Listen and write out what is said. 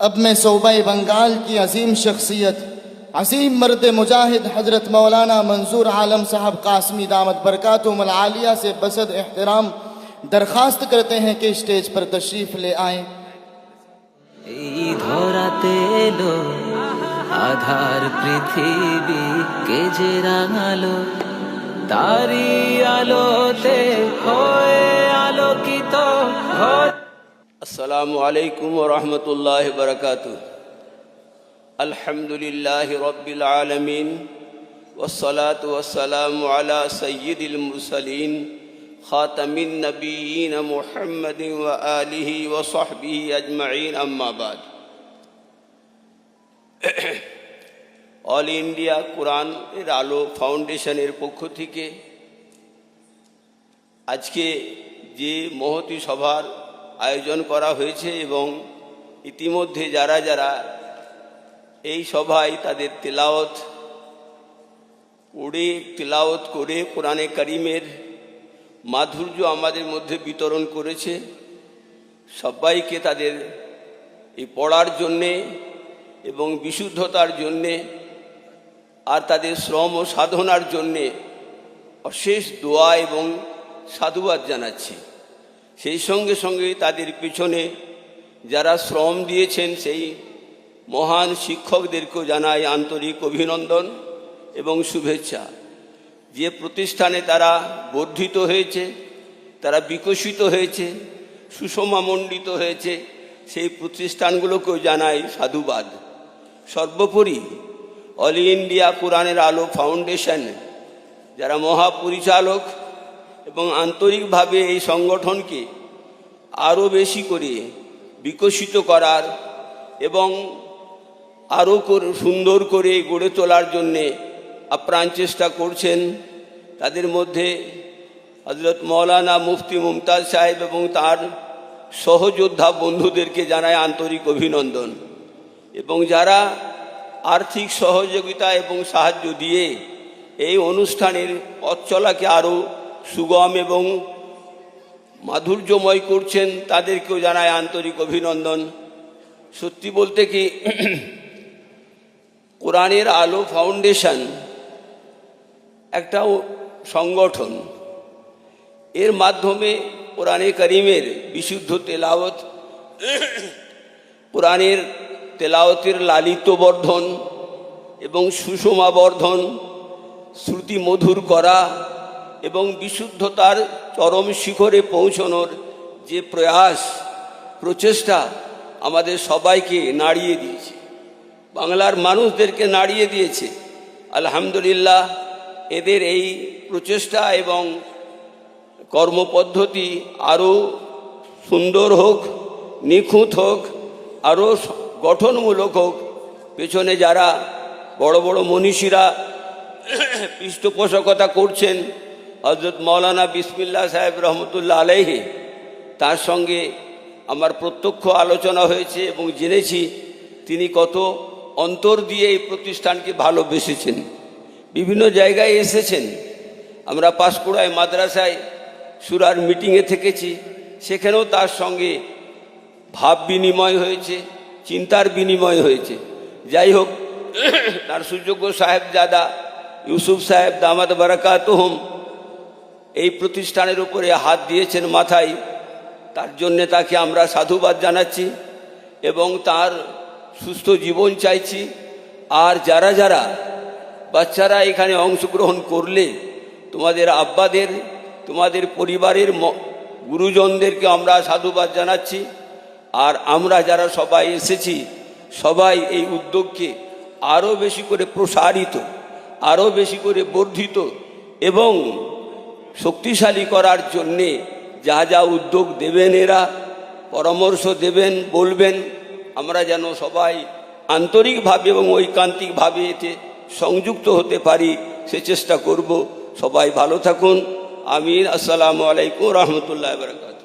अब मैं सूबा बंगाल की अजीम शख्सियत अजीम मर्द मुजाहिद हजरत मौलाना मंजूर आलम साहब कासमी दामद बरकातुम आलिया से बसद एहतराम दरख्वास्त करते हैं कि स्टेज पर तशरीफ़ ले आएं এই ধরাতে এলো আধার পৃথিবী কে যে রাঙালো তারি আলোতে হয়ে আলোকিত ঘর السلام عليكم ورحمة الله وبركاته الحمد لله رب العالمين والصلاة والسلام على سيد المرسلين خاتم النبيين محمد وآله وصحبه أجمعين أما بعد অল ইন্ডিয়া কোরআন এর আলো ফাউন্ডেশনের পক্ষ থেকে আজকে যে মহতি সভার আয়োজন করা হয়েছে এবং ইতিমধ্যে যারা যারা এই সভায় তাদের তেলাওত পড়ে তেলাওত করে কোরআনে করিমের মাধুর্য আমাদের মধ্যে বিতরণ করেছে। সবাইকে তাদের এই পড়ার জন্যে এবং বিশুদ্ধতার জন্যে আর তাদের শ্রম ও সাধনার জন্যে অশেষ দোয়া এবং সাধুবাদ জানাচ্ছি। সেই সঙ্গে সঙ্গে তাদের পিছনে যারা শ্রম দিয়েছেন, সেই মহান শিক্ষকদেরকেও জানাই আন্তরিক অভিনন্দন এবং শুভেচ্ছা। যে প্রতিষ্ঠানে তারা বর্ধিত হয়েছে, তারা বিকশিত হয়েছে, সুষমামণ্ডিত হয়েছে, সেই প্রতিষ্ঠানগুলোকেও জানাই সাধুবাদ। সর্বোপরি অল ইন্ডিয়া কোরআনের আলো ফাউন্ডেশন, যারা মহাপরিচালক এবং আন্তরিকভাবে এই সংগঠনকে আরও বেশি করে বিকশিত করার এবং আরও সুন্দর করে গড়ে তোলার জন্যে আপ্রাণ চেষ্টা করছেন তাদের মধ্যে হজরত মৌলানা মুফতি মুমতাজ সাহেব এবং তার সহযোদ্ধা বন্ধুদেরকে জানায় আন্তরিক অভিনন্দন। এবং যারা আর্থিক সহযোগিতা এবং সাহায্য দিয়ে এই অনুষ্ঠানের পথ চলাকে আরও সুগম এবং মাধুর্যময় করছেন তাদেরকেও জানায় আন্তরিক অভিনন্দন। সত্যি বলতে কি, কোরআনের আলো ফাউন্ডেশন একটা সংগঠন। এর মাধ্যমে কোরআনে করিমের বিশুদ্ধ তেলাওত কোরআনের তেলাওতের লালিত বর্ধন এবং সুষমা বর্ধন শ্রুতি মধুর করা এবং বিশুদ্ধতার চরম শিখরে পৌঁছানোর যে প্রয়াস, প্রচেষ্টা আমাদের সবাইকে নাড়িয়ে দিয়েছে। বাংলার মানুষদেরকে নাড়িয়ে দিয়েছে। আলহামদুলিল্লাহ, এদের এই প্রচেষ্টা এবং কর্মপদ্ধতি আরও সুন্দর হোক, নিখুঁত হোক, আরও গঠনমূলক হোক, পেছনে যারা বড় বড় মনীষীরা পৃষ্ঠপোষকতা করছেন হজরত মৌলানা বিসমিল্লা সাহেব রহমতুল্লাহ আলাইহি, তার সঙ্গে আমার প্রত্যক্ষ আলোচনা হয়েছে এবং জেনেছি তিনি কত অন্তর দিয়ে এই প্রতিষ্ঠানকে ভালোবেসেছেন। বিভিন্ন জায়গায় এসেছেন। আমরা পাঁশকুড়ায় মাদ্রাসায় সুরার মিটিংয়ে থেকেছি, সেখানেও তার সঙ্গে ভাব বিনিময় হয়েছে, চিন্তার বিনিময় হয়েছে। যাই হোক, তার সুযোগ্য সাহেব দাদা ইউসুফ সাহেব দামাদ বারাকাতহম এই প্রতিষ্ঠানের উপরে হাত দিয়েছেন মাথায়, তার জন্যে তাকে আমরা সাধুবাদ জানাচ্ছি এবং তার সুস্থ জীবন চাইছি। আর যারা যারা বাচ্চারা এখানে অংশগ্রহণ করলে, তোমাদের আব্বাদের, তোমাদের পরিবারের গুরুজনদেরকে আমরা সাধুবাদ জানাচ্ছি। আর আমরা যারা সবাই এসেছি, সবাই এই উদ্যোগকে আরও বেশি করে প্রসারিত আরও বেশি করে বর্ধিত এবং শক্তিশালী করার জন্যে যা যা উদ্যোগ দেবেন এরা, পরামর্শ দেবেন, বলবেন, আমরা যেন সবাই আন্তরিকভাবে এবং ঐকান্তিকভাবে এতে সংযুক্ত হতে পারি, সে চেষ্টা করব। সবাই ভালো থাকুন। আমির আসসালামু আলাইকুম রহমতুল্লাহ বরকাত